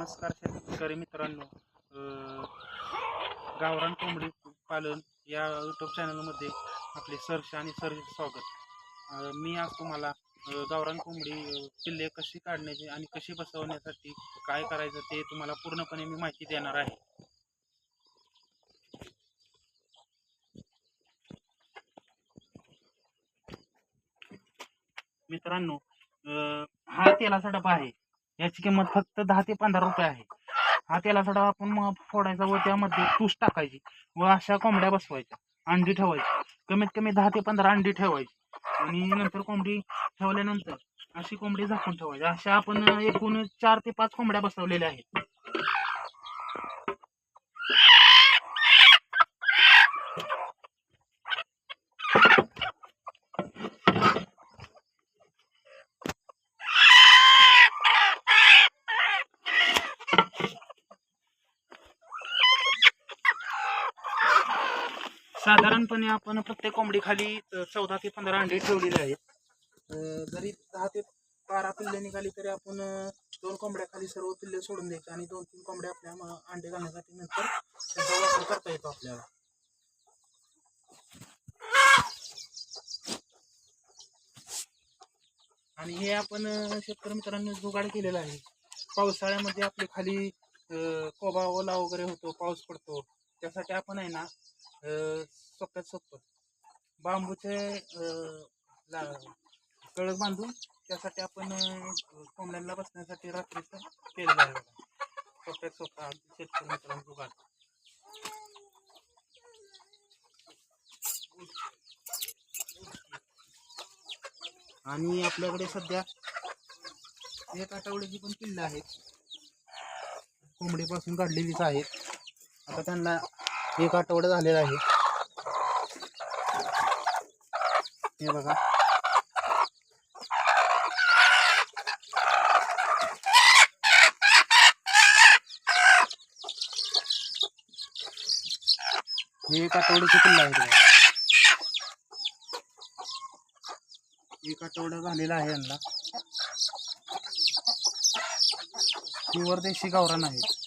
नमस्कार शेतकरी मित्रांनो गावरान कोंबडी पालन या यूट्यूब चॅनलमध्ये आपले सर्च आणि सरचे स्वागत. मी आज तुम्हाला गावरान कोंबडी पिल्ले कशी काढण्याची आणि कशी बसवण्यासाठी काय करायचं ते तुम्हाला पूर्णपणे मी माहिती देणार आहे. मित्रांनो हा तेलाचा डबा आहे. याची किंमत फक्त दहा ते पंधरा रुपये आहे. हा तेलाचा आपण फोडायचा व त्यामध्ये तूस टाकायची व अशा कोंबड्या बसवायच्या. अंडी ठेवायची. कमीत कमी दहा ते पंधरा अंडी ठेवायची. आणि नंतर कोंबडी ठेवल्यानंतर अशी कोंबडी झाकून ठेवायची. अशा आपण एकूण चार ते पाच कोंबड्या बसवलेल्या आहेत. साधारणपणे आपण प्रत्येक कोंबडी खाली चौदा ते पंधरा अंडी ठेवलेली आहेत. जरी दहा ते बारा पिल्ले निघाली तरी आपण दोन कोंबड्या खाली सर्व पिल्ले सोडून द्यायचे आणि दोन तीन कोंबड्या आपल्या अंडे घालण्यासाठी नंतर त्याचा वापर करता येतो आपल्याला. आणि हे आपण शेतकरी मित्रांनी जुगाड केलेला आहे. पावसाळ्यामध्ये आपले खाली कोबा ओला वगैरे होतो पाऊस पडतो. त्यासाठी आपण आहे ना सोप्यात सोपं बांबूचे ला- कळक बांधून त्यासाठी आपण कोंबड्यांना बसण्यासाठी रात्रीचं केलेलं आहे सोप्यात सोपा शेतकरी मित्रांनो जुगाड आणि आपल्याकडे सध्या एक आठवड्याची पण पिल्लं आहेत. कोंबडीपासून काढलेलीच आहेत. आता त्यांना एक आठवडा झालेला आहे. हे बघा. हे एक आठवड्याची किल्ला आहे एक आठवडा झालेला आहे यांना. प्युअर देशी गावरान आहेत.